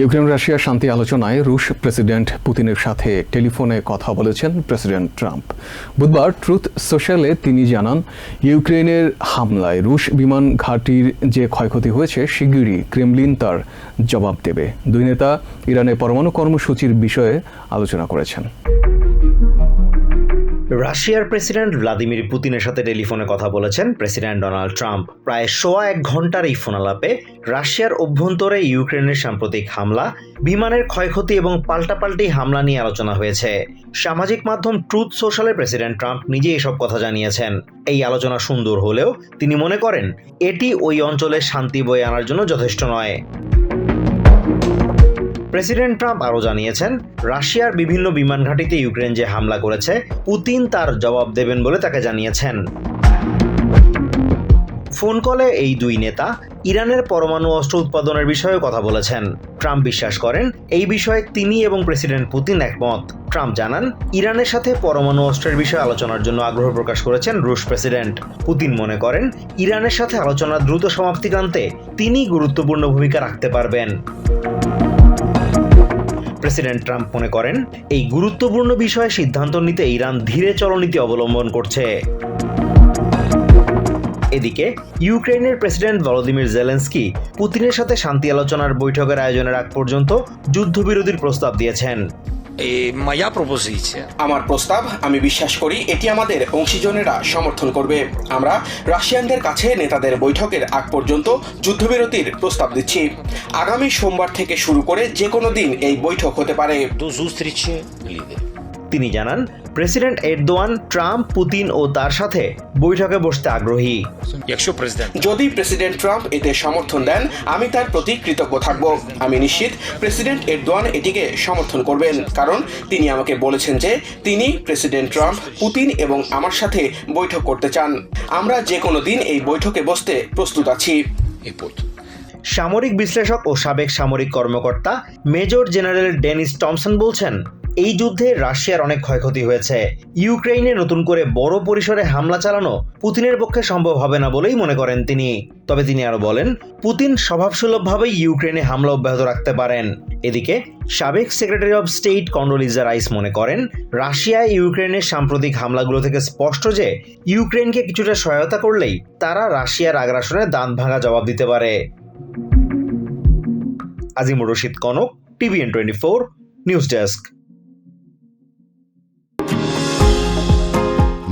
Ukraine Russia শান্তি আলোচনায় রুশ প্রেসিডেন্ট পুতিনের সাথে টেলিফোনে কথা বলেছেন প্রেসিডেন্ট ট্রাম্প। বুধবার ট্রুথ সোশ্যালে তিনি জানান, ইউক্রেনের হামলায় রুশ বিমান ঘাঁটির যে ক্ষয়ক্ষতি হয়েছে, শিগগিরই ক্রেমলিন তার জবাব দেবে। দুই নেতা ইরানের পরমাণু কর্মসূচির বিষয়ে আলোচনা করেছেন। রাশিয়ার প্রেসিডেন্ট ভ্লাদিমির পুতিনের সাথে টেলিফোনে কথা বলেছেন প্রেসিডেন্ট ডোনাল্ড ট্রাম্প। প্রায় সোয়া এক ঘণ্টার এই ফোনালাপে রাশিয়ার অভ্যন্তরে ইউক্রেনের সাম্প্রতিক হামলা, বিমানের ক্ষয়ক্ষতি এবং পাল্টাপাল্টি হামলা নিয়ে আলোচনা হয়েছে। সামাজিক মাধ্যম ট্রুথ সোশ্যালে প্রেসিডেন্ট ট্রাম্প নিজে এসব কথা জানিয়েছেন। এই আলোচনা সুন্দর হলেও তিনি মনে করেন, এটি ওই অঞ্চলে শান্তি বয়ে আনার জন্য যথেষ্ট নয়। প্রেসিডেন্ট ট্রাম্প আরও জানিয়েছেন, রাশিয়ার বিভিন্ন বিমান ঘাঁটিতে ইউক্রেন যে হামলা করেছে, পুতিন তার জবাব দেবেন বলে তাকে জানিয়েছেন। ফোন কলে এই দুই নেতা ইরানের পরমাণু অস্ত্র উৎপাদনের বিষয়ে কথা বলেছেন। ট্রাম্প বিশ্বাস করেন, এই বিষয়ে তিনি এবং প্রেসিডেন্ট পুতিন একমত। ট্রাম্প জানান, ইরানের সাথে পরমাণু অস্ত্রের বিষয়ে আলোচনার জন্য আগ্রহ প্রকাশ করেছেন রুশ প্রেসিডেন্ট। পুতিন মনে করেন, ইরানের সাথে আলোচনার দ্রুত সমাপ্তি টানতে তিনি গুরুত্বপূর্ণ ভূমিকা রাখতে পারবেন। প্রেসিডেন্ট ট্রাম্প মনে করেন, এই গুরুত্বপূর্ণ বিষয়ে সিদ্ধান্ত নিতে ইরান ধীরে চলনীতি অবলম্বন করছে। এদিকে ইউক্রেনের প্রেসিডেন্ট ভলোদিমির জেলেন্সকি পুতিনের সাথে শান্তি আলোচনার বৈঠকের আয়োজনের আগ পর্যন্ত যুদ্ধবিরতির প্রস্তাব দিয়েছেন। моя пропозиція আমার প্রস্তাব আমি বিশ্বাস করি এটি আমাদের অংশীজনেরা সমর্থন করবে আমরা রাশিয়ানদের কাছে নেতাদের বৈঠকের আগ পর্যন্ত যুদ্ধবিরতির প্রস্তাব দিচ্ছি আগামী সোমবার থেকে শুরু করে যে কোনো দিন এই বৈঠক হতে পারে до зустрічі лідерів. তিনি জানান প্রেসিডেন্ট এরদোয়ান ট্রাম্প পুতিন ও তার সাথে বৈঠকে বসতে আগ্রহী। যদি প্রেসিডেন্ট ট্রাম্প এতে সমর্থন দেন আমি তার প্রতি কৃতজ্ঞ থাকব। আমি নিশ্চিত প্রেসিডেন্ট এরদোয়ান এটিকে সমর্থন করবেন কারণ তিনি আমাকে বলেছেন যে তিনি প্রেসিডেন্ট ট্রাম্প পুতিন এবং আমার সাথে বৈঠক করতে চান। আমরা যে কোনো দিন এই বৈঠকে বসতে প্রস্তুত আছি। সামরিক বিশ্লেষক ও সাবেক সামরিক কর্মকর্তা মেজর জেনারেল ডেনিস টমসন বলছেন এই যুদ্ধে রাশিয়ার অনেক ক্ষয়ক্ষতি হয়েছে। ইউক্রেইনে নতুন করে বড় পরিসরে হামলা চালানো পুতিনের পক্ষে সম্ভব হবে না বলেই মনে করেন তিনি। তবে তিনি আরও বলেন, পুতিন স্বভাবসুলভভাবেই ইউক্রেনে হামলা অব্যাহত রাখতে পারেন। এদিকে, সাবেক secretary of state Condoleezza Rice মনে করেন, রাশিয়া ইউক্রেনের সাম্প্রতিক হামলাগুলো থেকে স্পষ্ট যে ইউক্রেনকে কিছুটা সহায়তা করলেই তারা রাশিয়ার আগ্রাসনে দাঁত ভাঙা জবাব দিতে পারে। Azimur Rashid Konok, TVN twenty four, news desk.